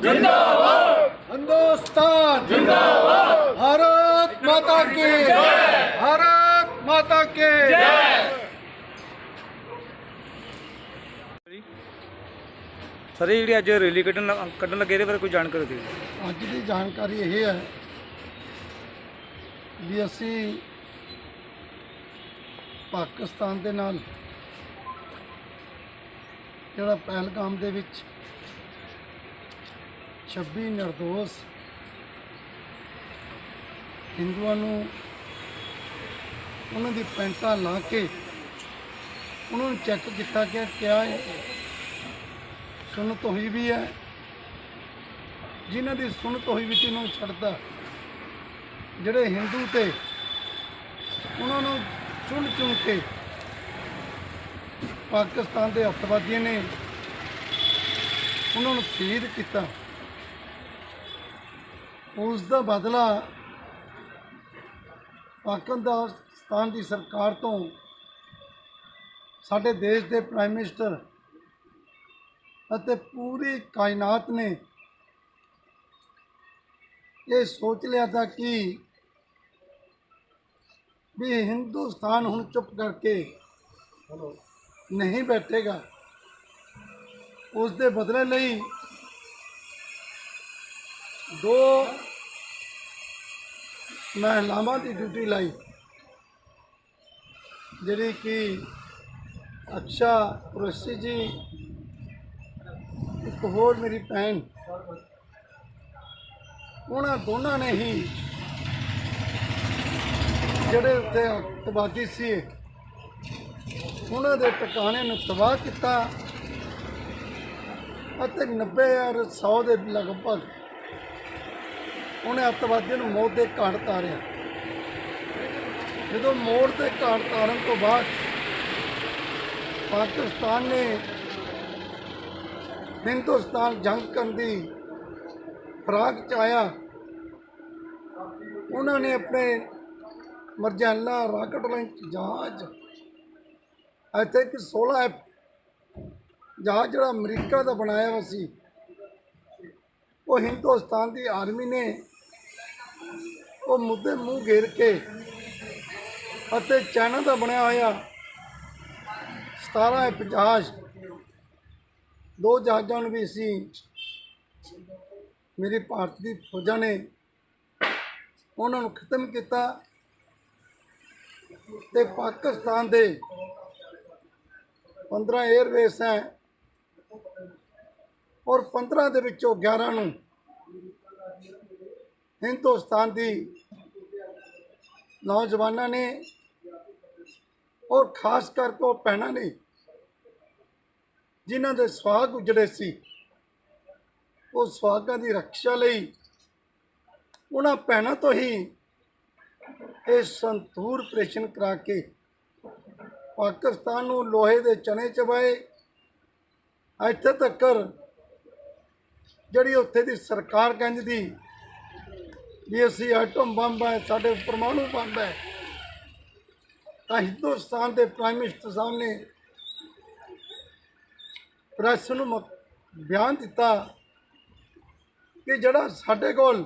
जिंदाबाद हिंदुस्तान जिंदाबाद भारत माता की भारत माता की ਸਰ ਇਹ ਜਿਹੜੀ ਅੱਜ ਰੈਲੀ ਕੱਢਣ ਲੱਗ- ਕੱਢਣ ਲੱਗੇ ਇਹਦੇ ਬਾਰੇ ਕੋਈ ਜਾਣਕਾਰੀ ਦਿਓ ਅੱਜ ਦੀ ਜਾਣਕਾਰੀ ਇਹ ਹੈ ਵੀ ਅਸੀਂ ਪਾਕਿਸਤਾਨ ਦੇ ਨਾਲ ਜਿਹੜਾ ਪਹਿਲਗਾਮ ਦੇ ਵਿੱਚ 26 ਨਿਰਦੋਸ਼ ਹਿੰਦੂਆਂ ਨੂੰ ਉਹਨਾਂ ਦੀ ਪੈਂਟਾਂ ਲਾ ਕੇ ਉਹਨਾਂ ਨੂੰ ਚੈੱਕ ਕੀਤਾ ਕਿ ਕਿਆ ਇਹ ਸੁਣਤ ਹੋਈ ਵੀ ਹੈ। ਜਿਨ੍ਹਾਂ ਦੀ ਸੁਣਤ ਹੋਈ ਵੀ ਇਹਨਾਂ ਨੂੰ ਛੱਡਦਾ ਜਿਹੜੇ ਹਿੰਦੂ ਤੇ ਉਹਨਾਂ ਨੂੰ ਚੁਣ ਚੁਣ ਕੇ ਪਾਕਿਸਤਾਨ ਦੇ ਅੱਤਵਾਦੀਆਂ ਨੇ ਉਹਨਾਂ ਨੂੰ ਸ਼ਹੀਦ ਕੀਤਾ। ਉਸ ਦਾ ਬਦਲਾ ਪਾਕਿਸਤਾਨ ਦੀ ਸਰਕਾਰ ਤੋਂ ਸਾਡੇ ਦੇਸ਼ ਦੇ ਪ੍ਰਾਈਮ ਮਿਨਿਸਟਰ ਅਤੇ ਪੂਰੀ ਕਾਇਨਾਤ ਨੇ ਇਹ ਸੋਚ ਲਿਆ था ਕਿ ਵੀ ਹਿੰਦੁਸਤਾਨ ਹੁਣ ਚੁੱਪ ਕਰਕੇ ਨਹੀਂ ਬੈਠੇਗਾ। ਉਸ ਦੇ ਬਦਲੇ ਲਈ ਦੋ ਮਹਿਲਾਵਾਂ ਦੀ ਡਿਊਟੀ ਲਾਈ। ਜਿਹੜੀ ਕਿ ਅਕਸ਼ਾ ਕੁਰੈਸ਼ੀ ਜੀ, ਇੱਕ ਹੋਰ ਮੇਰੀ ਭੈਣ। ਉਹਨਾਂ ਦੋਨਾਂ ਨੇ ਹੀ ਜਿਹੜੇ ਉੱਥੇ ਤਬਾਦੀ ਸੀ, ਉਹਨਾਂ ਦੇ ਟਿਕਾਣੇ ਨੂੰ ਤਬਾਹ ਕੀਤਾ ਅਤੇ 90 ਔਰ 100 ਦੇ ਲਗਭਗ ਉਹਨੇ ਅੱਤਵਾਦੀਆਂ ਨੂੰ ਮੌਤ ਦੇ ਘਾਟ ਤਾਰਿਆ। ਜਦੋਂ ਮੌਤ ਦੇ ਘਾਟ ਤਾਰਨ ਤੋਂ ਬਾਅਦ ਪਾਕਿਸਤਾਨ ਨੇ ਹਿੰਦੁਸਤਾਨ ਜੰਗ ਕਰਨ ਦੀ ਫਰਾਕ ਚ ਆਇਆ ਉਹਨਾਂ ਨੇ ਆਪਣੇ ਮਰਜਾਨਾ ਰਾਕਟ ਲਾਂਚ ਜਹਾਜ਼, ਇੱਥੇ ਕਿ 16 ਐਫ ਜਹਾਜ਼ ਜਿਹੜਾ ਅਮਰੀਕਾ ਦਾ ਬਣਾਇਆ ਹੋਇਆ ਸੀ, ਉਹ ਹਿੰਦੁਸਤਾਨ ਦੀ ਆਰਮੀ ਨੇ ਉਹ ਮੁੱਦੇ ਮੂੰਹ ਘੇਰ ਕੇ ਅਤੇ ਚਾਈਨਾ ਦਾ ਬਣਿਆ ਹੋਇਆ 17 ਐਫ ਜਹਾਜ਼, ਦੋ ਜਹਾਜ਼ਾਂ ਨੂੰ ਵੀ ਅਸੀਂ ਮੇਰੀ ਭਾਰਤ ਦੀ ਫੌਜਾਂ ਨੇ ਉਹਨਾਂ ਨੂੰ ਖਤਮ ਕੀਤਾ ਤੇ ਪਾਕਿਸਤਾਨ ਦੇ 15 에ਅਰਵੇਸ ਹੈ ਔਰ 15 ਦੇ ਵਿੱਚੋਂ 11 ਨੂੰ ਹਿੰਦੁਸਤਾਨ ਦੀ ਨੌਜਵਾਨਾਂ ਨੇ ਔਰ ਖਾਸ ਕਰਕੇ ਉਹ ਭੈਣਾਂ ਨੇ ਜਿਨ੍ਹਾਂ ਦੇ ਸੁਹਾਗ ਉਜੜੇ ਸੀ, ਉਹ ਸੁਹਾਗਾਂ ਦੀ ਰੱਖਿਆ ਲਈ ਉਹਨਾਂ ਭੈਣਾਂ ਤੋਂ ਹੀ ਇਹ ਸੰਤੂਰ ਪ੍ਰੇਸ਼ਨ ਕਰਾ ਕੇ ਪਾਕਿਸਤਾਨ ਨੂੰ ਲੋਹੇ ਦੇ ਚਨੇ ਚਵਾਏ ਇੱਥੇ ਤੱਕ ਜਿਹੜੀ ਉੱਥੇ ਦੀ ਸਰਕਾਰ ਕਹਿੰਦੀ ਵੀ ਅਸੀਂ ਐਟਮ ਬੰਬ ਹੈ, ਸਾਡੇ ਪਰਮਾਣੂ ਬੰਬ ਹੈ। ਤਾਂ ਹਿੰਦੁਸਤਾਨ ਦੇ ਪ੍ਰਾਈਮ ਮਿਨਿਸਟਰ ਸਾਹਿਬ ਨੇ ਪ੍ਰੈਸ ਨੂੰ ਬਿਆਨ ਦਿੱਤਾ ਕਿ ਜਿਹੜਾ ਸਾਡੇ ਕੋਲ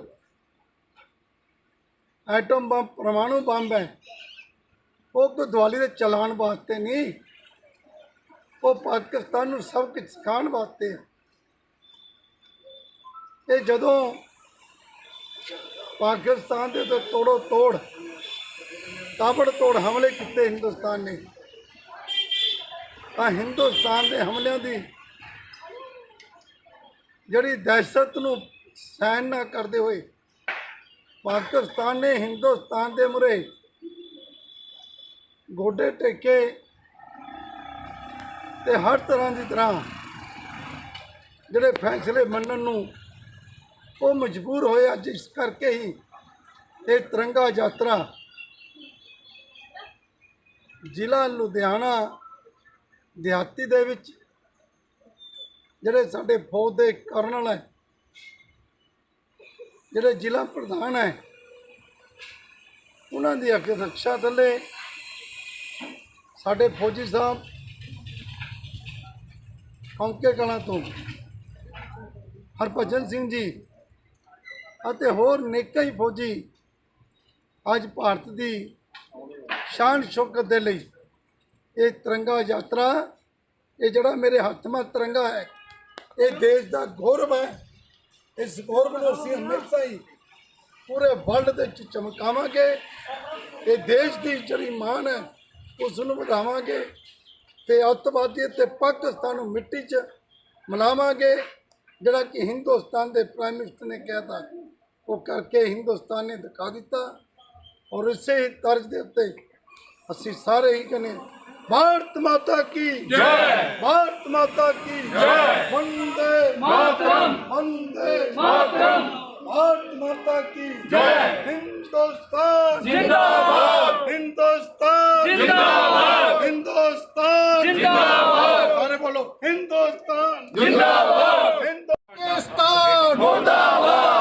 ਐਟਮ ਬੰਬ, ਪਰਮਾਣੂ ਬੰਬ ਹੈ, ਉਹ ਕੋਈ ਦਿਵਾਲੀ ਦੇ ਚਲਾਉਣ ਵਾਸਤੇ ਨਹੀਂ, ਉਹ ਪਾਕਿਸਤਾਨ ਨੂੰ ਸਭ ਕੁਝ ਸਿਖਾਉਣ ਵਾਸਤੇ ਇਹ ਜਦੋਂ ਪਾਕਿਸਤਾਨ ਦੇ ਉੱਤੇ ਤੋੜੋ ਤੋੜ। ਤਾਬੜ ਤੋੜ ਹਮਲੇ ਕੀਤੇ ਹਿੰਦੁਸਤਾਨ ਨੇ। ਤਾਂ ਹਿੰਦੁਸਤਾਨ ਦੇ ਹਮਲਿਆਂ ਦੀ ਜਿਹੜੀ ਦਹਿਸ਼ਤ ਨੂੰ ਸਹਿਣ ਨਾ ਕਰਦੇ ਹੋਏ ਪਾਕਿਸਤਾਨ ਨੇ ਹਿੰਦੁਸਤਾਨ ਦੇ ਮੁਰੇ ਗੋਡੇ ਟੇਕੇ ਤੇ ਹਰ ਤਰ੍ਹਾਂ ਦੀ ਤਰ੍ਹਾਂ ਜਿਹੜੇ ਫੈਸਲੇ ਮੰਨਣ ਨੂੰ ਉਹ ਮਜਬੂਰ ਹੋਇਆ ਜਿਸ ਕਰਕੇ ਹੀ ਇਹ ਤਿਰੰਗਾ ਯਾਤਰਾ ਜ਼ਿਲ੍ਹਾ ਲੁਧਿਆਣਾ ਦਿਹਾਤੀ ਦੇ ਵਿੱਚ ਜਿਹੜੇ ਸਾਡੇ ਫੌਜ ਦੇ ਕਰਨਲ ਹੈ, ਜਿਹੜੇ ਜ਼ਿਲ੍ਹਾ ਪ੍ਰਧਾਨ ਹੈ, ਉਹਨਾਂ ਦੀ ਅੱਗੇ ਰੱਖਿਆ ਥੱਲੇ ਸਾਡੇ ਫੌਜੀ ਸਾਹਿਬ ਹੌਂਕੇ ਕਲਾਂ ਤੋਂ ਹਰਭਜਨ ਸਿੰਘ ਜੀ ਅਤੇ ਹੋਰ ਨੇਕਾਂ ਹੀ ਫੌਜੀ ਅੱਜ ਭਾਰਤ ਦੀ ਸ਼ਾਨ ਸ਼ੌਕਤ ਦੇ ਲਈ ਇਹ ਤਿਰੰਗਾ ਯਾਤਰਾ, ਇਹ ਜਿਹੜਾ ਮੇਰੇ ਹੱਥ ਮਾ ਤਿਰੰਗਾ ਹੈ, ਇਹ ਦੇਸ਼ ਦਾ ਗੌਰਵ ਹੈ। ਇਸ ਗੌਰਵ ਨੂੰ ਅਸੀਂ ਹਮੇਸ਼ਾ ਹੀ ਪੂਰੇ ਵਰਲਡ ਦੇ ਵਿੱਚ ਚਮਕਾਵਾਂਗੇ। ਇਹ ਦੇਸ਼ ਦੀ ਜਿਹੜੀ ਮਾਨ ਹੈ, ਉਸ ਨੂੰ ਵਧਾਵਾਂਗੇ ਤੇ ਅੱਤਵਾਦੀ ਤੇ ਪਾਕਿਸਤਾਨ ਨੂੰ ਮਿੱਟੀ 'ਚ ਮਿਲਾਵਾਂਗੇ। ਜਿਹੜਾ ਕਿ ਹਿੰਦੁਸਤਾਨ ਦੇ ਪ੍ਰਾਈਮ ਮਿਨਿਸਟਰ ਨੇ ਕਿਹਾ ਤਾ ਉਹ ਕਰਕੇ ਹਿੰਦੁਸਤਾਨ ਨੇ ਦਿਖਾ ਦਿੱਤਾ ਔਰ ਇਸੇ ਤਰਜ਼ ਦੇ ਉੱਤੇ ਅਸੀਂ ਸਾਰੇ ਹੀ ਕਹਿੰਦੇ ਹਾਂ, ਭਾਰਤ ਮਾਤਾ ਕੀ ਜੈ। ਭਾਰਤ ਮਾਤਾ ਕੀ ਜੈ। ਵੰਦੇ ਮਾਤਰਮ। ਵੰਦੇ ਮਾਤਰਮ। ਭਾਰਤ ਮਾਤਾ ਕੀ ਜੈ। ਹਿੰਦੁਸਤਾਨ। ਜਿੰਦਾਬਾਦ। ਹਿੰਦੁਸਤਾਨ। ਜਿੰਦਾਬਾਦ। ਹਿੰਦੁਸਤਾਨ। ਜਿੰਦਾਬਾਦ। ਸਾਰੇ ਬੋਲੋ ਹਿੰਦੁਸਤਾਨ। ਜਿੰਦਾਬਾਦ। ਹਿੰਦੁਸਤਾਨ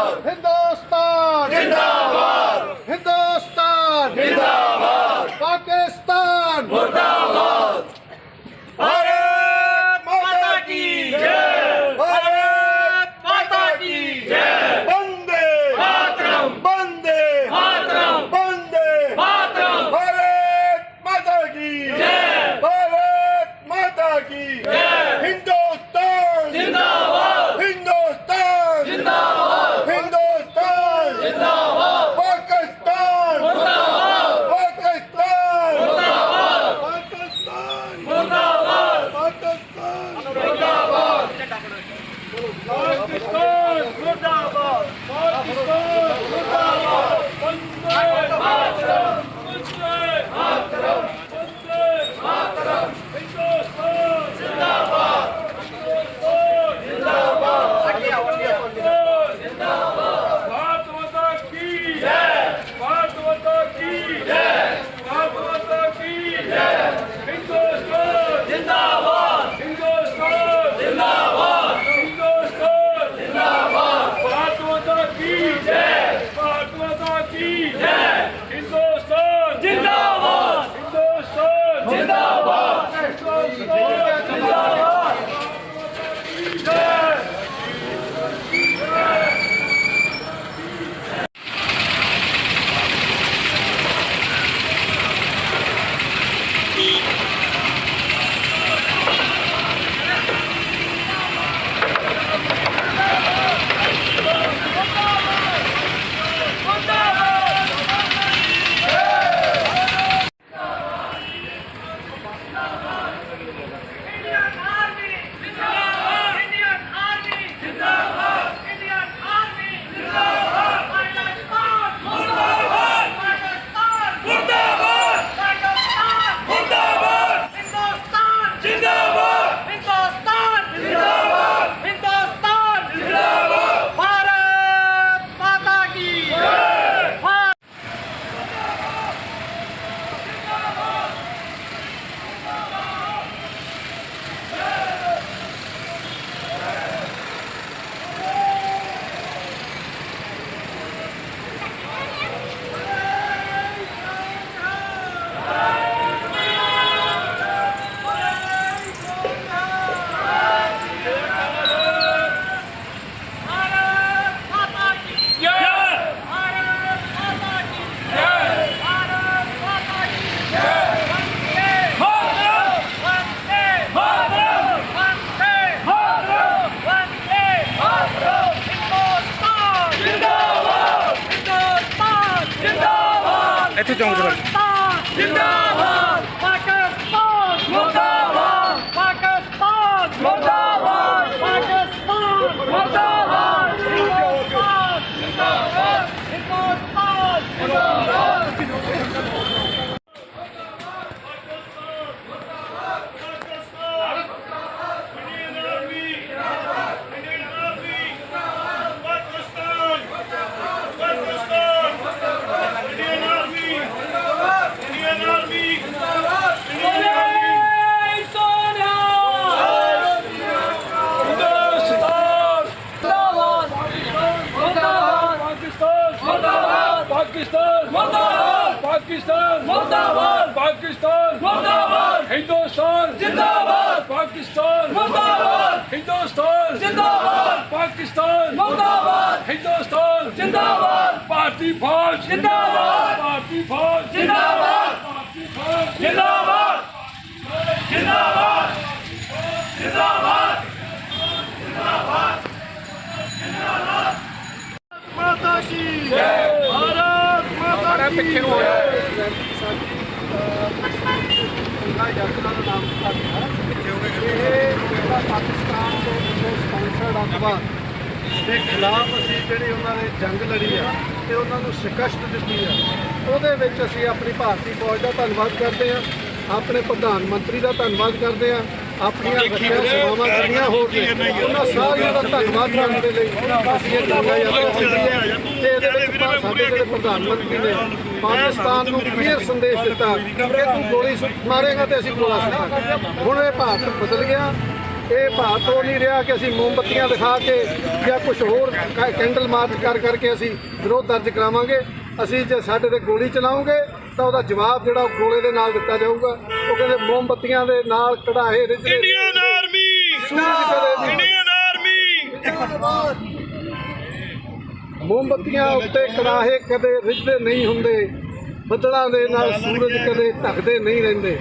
转过去了 ਪਾਕਿਸਤਾਨ ਮੁਰਦਾਬਾਦ ਪਾਕਿਸਤਾਨ ਮੁਰਦਾਬਾਦ ਪਾਕਿਸਤਾਨ ਮੁਰਦਾਬਾਦ ਹਿੰਦੁਸਤਾਨ ਜਿੰਦਾਬਾਦ ਪਾਕਿਸਤਾਨ ਮੁਰਦਾਬਾਦ ਹਿੰਦੁਸਤਾਨ ਜਿੰਦਾਬਾਦ ਪਾਕਿਸਤਾਨ ਮੁਰਦਾਬਾਦ ਹਿੰਦੁਸਤਾਨ ਜਿੰਦਾਬਾਦ ਭਾਰਤੀ ਫੌਜ ਜਿੰਦਾਬਾਦ ਭਾਰਤੀ ਫੌਜ ਜਿੰਦਾਬਾਦ ਭਾਰਤੀ ਫੌਜ ਜਿੰਦਾਬਾਦ ਜਿੰਦਾਬਾਦ ਜਿੰਦਾਬਾਦ ਮਾਤਾ ਕੀ ਪਿੱਛੇ ਹੋ ਇਹ ਜਿਹੜਾ ਪਾਕਿਸਤਾਨ ਦੇ ਵੱਲੋਂ ਸਪਾਂਸਰਡ ਦੇ ਖਿਲਾਫ ਅਸੀਂ ਜਿਹੜੀ ਉਹਨਾਂ ਨੇ ਜੰਗ ਲੜੀ ਆ ਤੇ ਉਹਨਾਂ ਨੂੰ ਸ਼ਿਕਸਤ ਦਿੱਤੀ ਆ। ਉਹਦੇ ਵਿੱਚ ਅਸੀਂ ਆਪਣੀ ਭਾਰਤੀ ਫੌਜ ਦਾ ਧੰਨਵਾਦ ਕਰਦੇ ਆ, ਆਪਣੇ ਪ੍ਰਧਾਨ ਮੰਤਰੀ ਦਾ ਧੰਨਵਾਦ ਕਰਦੇ ਆ ਆਪਣੀਆਂ ਰੱਖਿਆ ਸੇਵਾਵਾਂ ਜਿਹੜੀਆਂ ਹੋਰ ਨੇ ਉਹਨਾਂ ਸਾਰਿਆਂ ਦਾ ਧੰਨਵਾਦ ਕਰਨ ਦੇ ਲਈ ਅਸੀਂ ਇਹ ਗੰਗਾ ਯਾਤਰਾ ਕੀਤੀ ਹੈ ਤੇ ਇਹਦੇ ਵਿੱਚ ਸਾਡੇ ਜਿਹੜੇ ਪ੍ਰਧਾਨ ਮੰਤਰੀ ਨੇ ਪਾਕਿਸਤਾਨ ਨੂੰ ਕਲੀਅਰ ਸੰਦੇਸ਼ ਦਿੱਤਾ ਕਿ ਤੂੰ ਗੋਲੀ ਮਾਰੇਗਾ ਤੇ ਅਸੀਂ ਗੋਲਾ ਸੁੱਟਾਂਗੇ। ਹੁਣ ਇਹ ਭਾਰਤ ਬਦਲ ਗਿਆ। ਇਹ ਭਾਰਤ ਉਹ ਨਹੀਂ ਰਿਹਾ ਕਿ ਅਸੀਂ ਮੋਮਬੱਤੀਆਂ ਦਿਖਾ ਕੇ ਜਾਂ ਕੁਝ ਹੋਰ ਕੈਂਡਲ ਮਾਰਚ ਕਰ ਕਰਕੇ ਅਸੀਂ ਵਿਰੋਧ ਦਰਜ ਕਰਾਵਾਂਗੇ। ਅਸੀਂ ਜੇ ਸਾਡੇ ਤੇ ਗੋਲੀ ਚਲਾਉਂਗੇ ਤਾਂ ਉਹਦਾ ਜਵਾਬ ਜਿਹੜਾ ਗੋਲੇ ਦੇ ਨਾਲ ਦਿੱਤਾ ਜਾਊਗਾ। ਉਹ ਕਹਿੰਦੇ ਮੋਮਬੱਤੀਆਂ ਦੇ ਨਾਲ ਕਢਾਏ ਰਿਜਲੇ ਇੰਡੀਅਨ ਆਰਮੀ! Indian army! ਮੋਮਬੱਤੀਆਂ ਉੱਤੇ ਕੜਾਹੇ ਕਦੇ ਰਿਝਦੇ ਨਹੀਂ ਹੁੰਦੇ। ਬੱਦਲਾਂ ਦੇ ਨਾਲ ਸੂਰਜ ਕਦੇ ਢੱਕਦੇ ਨਹੀਂ ਰਹਿੰਦੇ।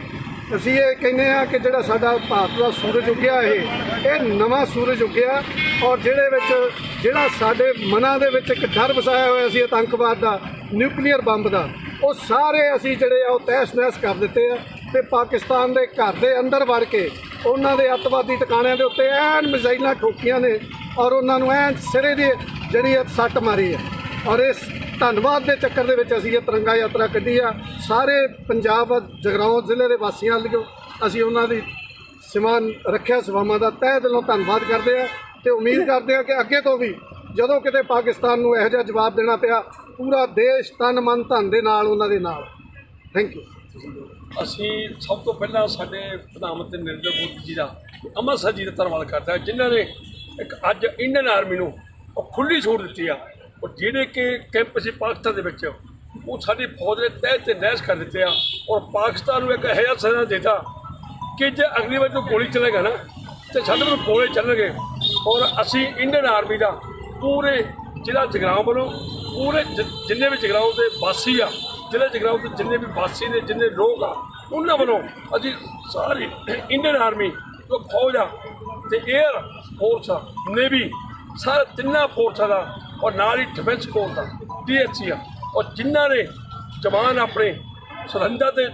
ਅਸੀਂ ਇਹ ਕਹਿੰਦੇ ਆ ਕਿ ਜਿਹੜਾ ਸਾਡਾ ਭਾਰਤ ਦਾ ਸੂਰਜ ਉੱਗਿਆ ਇਹ ਇਹ ਨਵਾਂ ਸੂਰਜ ਉੱਗਿਆ ਔਰ ਜਿਹੜੇ ਵਿੱਚ ਜਿਹੜਾ ਸਾਡੇ ਮਨਾਂ ਦੇ ਵਿੱਚ ਇੱਕ ਡਰ ਵਸਾਇਆ ਹੋਇਆ ਸੀ ਆਤੰਕਵਾਦ ਦਾ, ਨਿਊਕਲੀਅਰ ਬੰਬ ਦਾ, ਉਹ ਸਾਰੇ ਅਸੀਂ ਜਿਹੜੇ ਆ ਉਹ ਤਹਿਸ ਨਹਿਸ ਕਰ ਦਿੱਤੇ ਆ ਤੇ ਪਾਕਿਸਤਾਨ ਦੇ ਘਰ ਦੇ ਅੰਦਰ ਵੜ ਕੇ ਉਹਨਾਂ ਦੇ ਅੱਤਵਾਦੀ ਟਿਕਾਣਿਆਂ ਦੇ ਉੱਤੇ ਐਨ ਮਿਜ਼ਾਈਲਾਂ ਠੋਕੀਆਂ ਨੇ ਔਰ ਉਹਨਾਂ ਨੂੰ ਐਨ ਸਿਰੇ ਦੀ ਜਿਹੜੀ ਇਹ ਸੱਟ ਮਾਰੀ ਹੈ ਔਰ ਇਸ ਧੰਨਵਾਦ ਦੇ ਚੱਕਰ ਦੇ ਵਿੱਚ ਅਸੀਂ ਇਹ ਤਿਰੰਗਾ ਯਾਤਰਾ ਕੱਢੀ ਆ। ਸਾਰੇ ਪੰਜਾਬ ਜਗਰਾਉਂ ਜ਼ਿਲ੍ਹੇ ਦੇ ਵਾਸੀਆਂ ਲਈ ਅਸੀਂ ਉਹਨਾਂ ਦੀ ਸਮਾਨ ਰੱਖਿਆ ਸੇਵਾਵਾਂ ਦਾ ਤਹਿ ਦਿਲੋਂ ਧੰਨਵਾਦ ਕਰਦੇ ਆ। ਤੇ ਉਮੀਦ ਕਰਦੇ ਹਾਂ ਕਿ ਅੱਗੇ ਤੋਂ ਵੀ ਜਦੋਂ ਕਿਤੇ ਪਾਕਿਸਤਾਨ ਨੂੰ ਇਹੋ ਜਿਹਾ ਜਵਾਬ ਦੇਣਾ ਪਿਆ, ਪੂਰਾ ਦੇਸ਼ ਤਨ ਮਨ ਧਨ ਦੇ ਨਾਲ, ਉਹਨਾਂ ਦੇ ਨਾਲ। ਥੈਂਕ ਯੂ ਅਸੀਂ ਸਭ ਤੋਂ ਪਹਿਲਾਂ ਸਾਡੇ ਪ੍ਰਧਾਨ ਮੰਤਰੀ ਨਰਿੰਦਰ ਮੋਦੀ ਜੀ ਦਾ ਅੰਮ੍ਰਿਤਸਰ ਜੀ ਦਾ ਧੰਨਵਾਦ ਕਰਦਾ ਜਿਨ੍ਹਾਂ ਨੇ ਇੱਕ ਅੱਜ ਇੰਡੀਅਨ ਆਰਮੀ ਨੂੰ ਉਹ ਖੁੱਲੀ ਛੋੜ ਦਿੱਤੀ ਆ। ਉਹ ਜਿਹੜੇ ਕਿ ਕੈਂਪ ਸੀ ਪਾਕਿਸਤਾਨ ਦੇ ਵਿੱਚ, ਉਹ ਸਾਡੀ ਫੌਜ ਨੇ ਤਹਿ ਤੇ ਨਹਿਸ ਕਰ ਦਿੱਤੇ ਆ। ਔਰ ਪਾਕਿਸਤਾਨ ਨੂੰ ਇੱਕ ਇਹੋ ਜਿਹਾ ਸਜ਼ਾ ਦਿੱਤਾ ਕਿ ਜੇ ਅਗਲੀ ਵਾਰ ਜੋ ਗੋਲੀ ਚਲੇਗਾ ਨਾ, ਤੇ ਸਾਡੇ ਨੂੰ ਗੋਲੇ ਚੱਲਣਗੇ। ਔਰ ਅਸੀਂ ਇੰਡੀਅਨ ਆਰਮੀ ਦਾ ਪੂਰੇ ਜ਼ਿਲ੍ਹਾ ਜਗਰਾਉਂ ਵੱਲੋਂ ਪੂਰੇ ਜਿੰਨੇ ਵੀ ਜਗਰਾਉਂ ਦੇ ਵਾਸੀ ਆ ਜ਼ਿਲ੍ਹਾ ਜਗਰਾਉਂ ਦੇ ਜਿੰਨੇ ਵੀ ਵਾਸੀ ਨੇ ਜਿੰਨੇ ਲੋਕ ਆ ਉਹਨਾਂ ਵੱਲੋਂ ਅਸੀਂ ਸਾਰੀ ਇੰਡੀਅਨ ਆਰਮੀ ਜੋ ਫੌਜ ਆ ਤੇ 에ਅਰ ਫੋਰਸ ਆ ਨੇਵੀ ਸਾਰੇ ਤਿੰਨਾਂ ਫੋਰਸਾਂ ਦਾ ਔਰ ਨਾਲ ਹੀ ਡਿਫੈਂਸ ਕੋਰ ਦਾ ਡੀਐਸਸੀ ਆ ਔਰ ਜਿਨ੍ਹਾਂ ਨੇ ਜਵਾਨ ਆਪਣੇ ਸਰਹੰਦਾਂ ਤੇ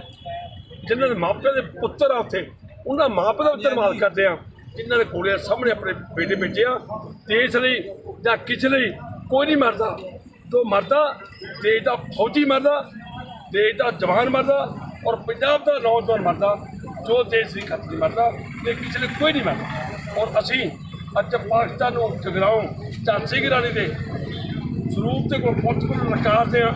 ਜਿਨ੍ਹਾਂ ਦੇ ਮਾਪਿਆਂ ਦੇ ਪੁੱਤਰ ਆ ਉੱਥੇ ਉਹਨਾਂ ਮਾਪਿਆਂ ਦਾ ਧੰਨਵਾਦ ਕਰਦੇ ਆ। ਜਿਨ੍ਹਾਂ ਨੇ ਕੋਲੇ ਸਾਹਮਣੇ ਆਪਣੇ ਬੇਟੇ ਭੇਜੇ ਆ ਦੇਸ਼ ਲਈ ਜਾਂ ਕਿਸੇ ਲਈ ਕੋਈ ਨਹੀਂ ਮਰਦਾ। ਜੋ ਮਰਦਾ, ਦੇਸ਼ ਦਾ ਫੌਜੀ ਮਰਦਾ, ਦੇਸ਼ ਦਾ ਜਵਾਨ ਮਰਦਾ ਔਰ ਪੰਜਾਬ ਦਾ ਨੌਜਵਾਨ ਮਰਦਾ, ਜੋ ਦੇਸ਼ ਦੀ ਖਾਤਰ ਨਹੀਂ ਮਰਦਾ, ਤੇ ਕਿਸੇ ਲਈ ਕੋਈ ਨਹੀਂ ਮਰਦਾ। ਔਰ ਅਸੀਂ ਅੱਜ ਪਾਕਿਸਤਾਨ ਨੂੰ ਜਗਰਾਉਂ ਝਾਂਸੀ ਕੀ ਰਾਣੀ ਦੇ ਸਰੂਪ ਤੇ ਕੋਲ ਪਹੁੰਚ ਕੋਲ ਨਕਾਰਦੇ ਆ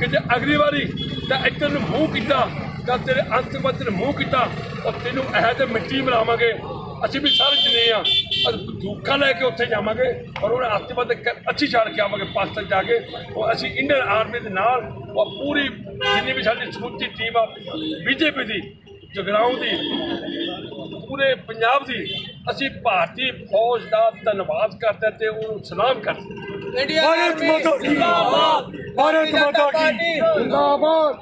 ਕਿ ਜੇ ਅਗਲੀ ਵਾਰੀ ਤਾਂ ਇੱਧਰ ਨੂੰ ਮੂੰਹ ਕੀਤਾ ਤਾਂ ਤੇਰੇ ਅੰਤਮਤ ਨੂੰ ਮੂੰਹ ਕੀਤਾ ਔਰ ਤੈਨੂੰ ਇਹ ਤੇ ਮਿੱਟੀ ਬਣਾਵਾਂਗੇ ਅਸੀਂ ਵੀ ਸਾਰੇ ਜਨੇ ਆ। ਦੁੱਖਾਂ ਲੈ ਕੇ ਉੱਥੇ ਜਾਵਾਂਗੇ। ਔਰ ਉਹਨਾਂ ਅੰਤਮਤ ਅੱਛੀ ਛਾੜ ਕੇ ਆਵਾਂਗੇ ਪਾਕਿਸਤਾਨ ਜਾ ਕੇ। ਔਰ ਅਸੀਂ ਇੰਡੀਅਨ ਆਰਮੀ ਦੇ ਨਾਲ ਔਰ ਪੂਰੀ ਜਿੰਨੀ ਵੀ ਸਾਡੀ ਸਮੁੱਚੀ ਟੀਮ ਆ ਬੀਜੇਪੀ ਦੀ ਜਗਰਾਉਂ ਦੀ ਪੂਰੇ ਪੰਜਾਬ ਦੀ ਅਸੀਂ ਭਾਰਤੀ ਫੌਜ ਦਾ ਧੰਨਵਾਦ ਕਰਦੇ ਤੇ ਉਹਨੂੰ ਸਲਾਮ ਕਰਦੇ ਭਾਰਤ ਮਾਤਾ ਕੀ ਭਾਰਤ ਮਾਤਾ ਕੀ ਜਿੰਦਾਬਾਦ